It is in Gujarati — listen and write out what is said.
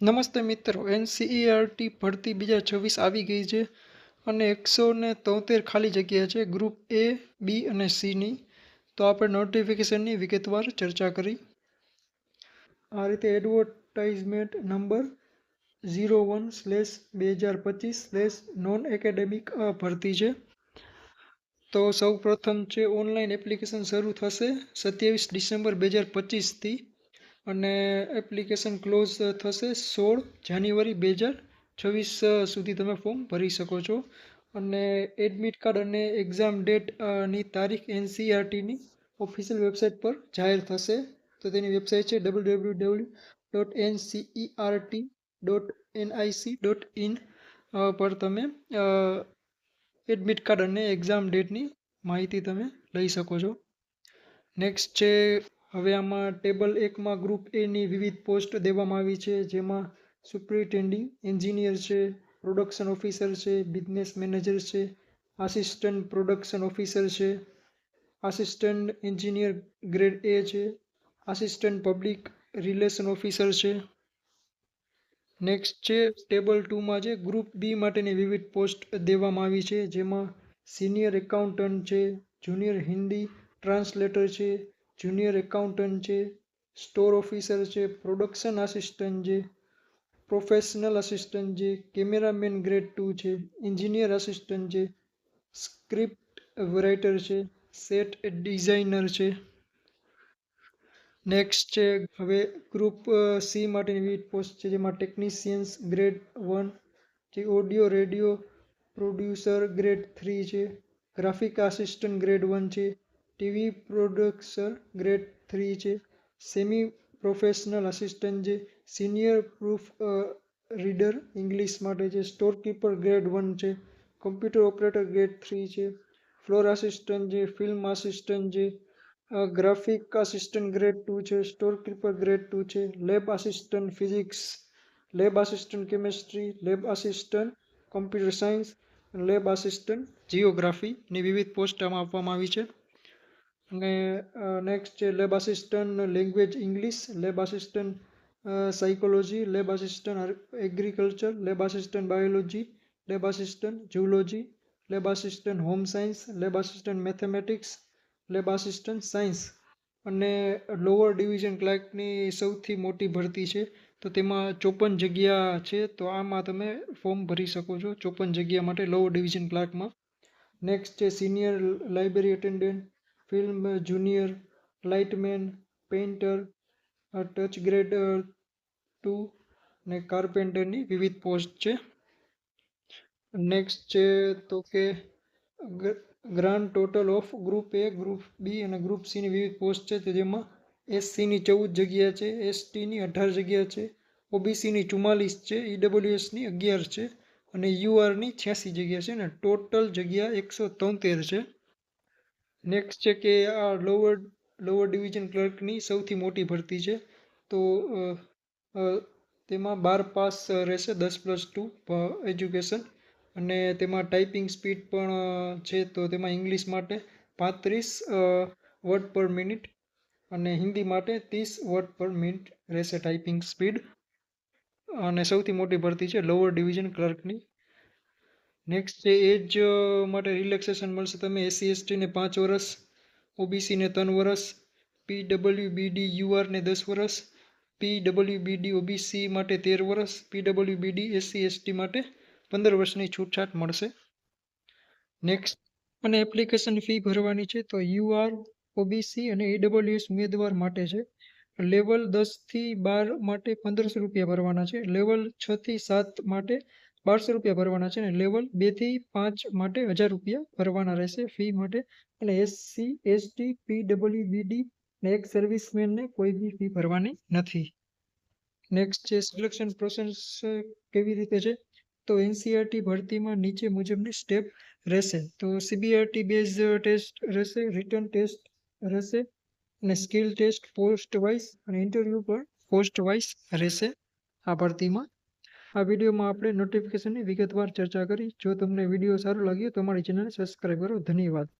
નમસ્તે મિત્રો, એનસીઈઆરટી ભરતી બીજા છવ્વીસ આવી ગઈ છે અને એકસો ને તોતેર ખાલી જગ્યા છે ગ્રુપ એ, બી અને સીની. તો આપણે નોટિફિકેશનની વિગતવાર ચર્ચા કરી. આ રીતે advertisement number zero one slash બે હજાર પચીસ સ્લેશ નોન એકેડેમિક ભરતી છે. તો સૌ પ્રથમ છે ઓનલાઈન એપ્લિકેશન શરૂ થશે સત્યાવીસ ડિસેમ્બર બે હજાર પચીસથી અને એપ્લિકેશન ક્લોઝ થશે સોળ જાન્યુઆરી બે હજાર છવ્વીસ સુધી તમે ફોર્મ ભરી શકો છો. અને એડમિટ કાર્ડ અને એક્ઝામ ડેટની તારીખ એનસીઆરટીની ઓફિશિયલ વેબસાઇટ પર જાહેર થશે. તો તેની વેબસાઇટ છે W W W dot NCERT dot NIC dot in પર તમે એડમિટ કાર્ડ અને એક્ઝામ ડેટની માહિતી તમે લઈ શકો છો. નેક્સ્ટ છે હવે આમાં ટેબલ એકમાં ગ્રુપ એની વિવિધ પોસ્ટ દેવામાં આવી છે, જેમાં સુપ્રિન્ટેન્ડિંગ એન્જિનિયર છે, પ્રોડક્શન ઓફિસર છે, બિઝનેસ મેનેજર છે, આસિસ્ટન્ટ પ્રોડક્શન ઓફિસર છે, આસિસ્ટન્ટ એન્જિનિયર ગ્રેડ એ છે, આસિસ્ટન્ટ પબ્લિક રિલેશન ઓફિસર છે. નેક્સ્ટ છે, ટેબલ ટુમાં છે ગ્રુપ બી માટેની વિવિધ પોસ્ટ દેવામાં આવી છે, જેમાં સિનિયર એકાઉન્ટન્ટ છે, જુનિયર હિન્દી ટ્રાન્સલેટર છે જુનિયર એકાઉન્ટન્ટ છે, સ્ટોર ઓફિસર છે, પ્રોડક્શન આસિસ્ટન્ટ છે, પ્રોફેશનલ આસિસ્ટન્ટ છે, કેમેરામેન ગ્રેડ ટુ છે, એન્જિનિયર આસિસ્ટન્ટ છે, સ્ક્રિપ્ટ રાઇટર છે, સેટ ડિઝાઇનર છે. નેક્સ્ટ છે, હવે ગ્રુપ સી માટેની વિવિધ પોસ્ટ છે, જેમાં ટેકનિશિયન્સ ગ્રેડ વન જે audio, radio producer grade three છે, ગ્રાફિક આસિસ્ટન્ટ ગ્રેડ વન છે ટીવી પ્રોડક્સર ગ્રેડ થ્રી છે. સેમી પ્રોફેશનલ આસિસ્ટન્ટ છે સિનિયર પ્રૂફ રીડર ઇંગ્લિશ માટે છે. સ્ટોર કીપર ગ્રેડ વન છે. કમ્પ્યુટર ઓપરેટર ગ્રેડ થ્રી છે. ફ્લોર આસિસ્ટન્ટ છે ફિલ્મ આસિસ્ટન્ટ છે ગ્રાફિક આસિસ્ટન્ટ ગ્રેડ ટુ છે. સ્ટોર કીપર ગ્રેડ ટુ છે. Lab assistant physics, lab assistant chemistry, lab assistant computer science, lab assistant જીઓગ્રાફીની વિવિધ પોસ્ટ આમાં આપવામાં આવી છે. અને નેક્સ્ટ છે lab assistant language English lab assistant psychology lab assistant agriculture lab assistant biology lab assistant zoology lab assistant home science lab assistant mathematics lab assistant science અને લોઅર ડિવિઝન ક્લાર્કની સૌથી મોટી ભરતી છે, તો તેમાં ચોપન જગ્યા છે, તો આમાં તમે ફોર્મ ભરી શકો છો ચોપન જગ્યા માટે લોઅર ડિવિઝન ક્લાર્કમાં નેક્સ્ટ છે senior library attendant film junior lightman painter touch grade two ને કાર્પેન્ટરની વિવિધ પોસ્ટ છે. નેક્સ્ટ છે તો કે grand total of group A group B અને ગ્રુપ સીની વિવિધ પોસ્ટ છે. જેમાં એસસીની ચૌદ જગ્યા છે એસટીની અઢાર જગ્યા છે ઓબીસીની ચુમ્માલીસ છે ઈડબ્લ્યુએસની અગિયાર છે અને યુઆરની છ્યાસી જગ્યા છે અને ટોટલ જગ્યા એકસો તોતેર છે. નેક્સ્ટ છે કે આ લોઅર લોઅર ડિવિઝન ક્લર્કની સૌથી મોટી ભરતી છે. તો તેમાં બાર પાસ રહેશે, દસ પ્લસ ટુ એજ્યુકેશન અને તેમાં ટાઈપિંગ સ્પીડ પણ છે, તો તેમાં ઇંગ્લિશ માટે પાંત્રીસ વર્ડ પર મિનિટ અને હિન્દી માટે ત્રીસ વર્ડ પર મિનિટ રહેશે ટાઈપિંગ સ્પીડ અને સૌથી મોટી ભરતી છે લોઅર ડિવિઝન ક્લર્કની નેક્સ્ટ છે એજ માટે રિલેક્સેશન મળશે તમે એસસી એસટીને પાંચ વર્ષ ઓબીસીને ત્રણ વર્ષ પી ડબલ્યુ બીડી યુઆરને દસ વર્ષ પી ડબલ્યુ બીડી ઓબીસી માટે તેર વર્ષ P W BD SC ST માટે પંદર વર્ષની છૂટછાટ મળશે. નેક્સ્ટ અને એપ્લિકેશન ફી ભરવાની છે, તો યુઆર ઓબીસી અને એડબલ્યુએસ ઉમેદવાર માટે છે. લેવલ દસથી બાર માટે પંદરસો રૂપિયા ભરવાના છે. લેવલ છથી સાત માટે બારસો રૂપિયા ભરવાના છે અને લેવલ બેથી પાંચ માટે હજાર રૂપિયા ભરવાના રહેશે ફી માટે. અને એસસી એસટી પીડબલ્યુબીડી ડબલ્યુ ને એક સર્વિસમેનને કોઈ બી ફી ભરવાની નથી. નેક્સ્ટ છે સિલેક્શન પ્રોસેસ કેવી રીતે છે? તો એનસીઆરટી ભરતીમાં નીચે મુજબની સ્ટેપ રહેશે. તો સીબીઆરટી બેઝ ટેસ્ટ રહેશે રિટર્ન ટેસ્ટ રહેશે, અને સ્કિલ ટેસ્ટ પોસ્ટ વાઇઝ અને ઇન્ટરવ્યૂ પણ પોસ્ટ વાઇઝ રહેશે આ ભરતીમાં. આ વિડીયોમાં આપણે નોટિફિકેશનની વિગતવાર ચર્ચા કરી. જો તમને વીડિયો સારો લાગ્યો તો અમારી ચેનલને સબસ્ક્રાઈબ કરો. ધન્યવાદ.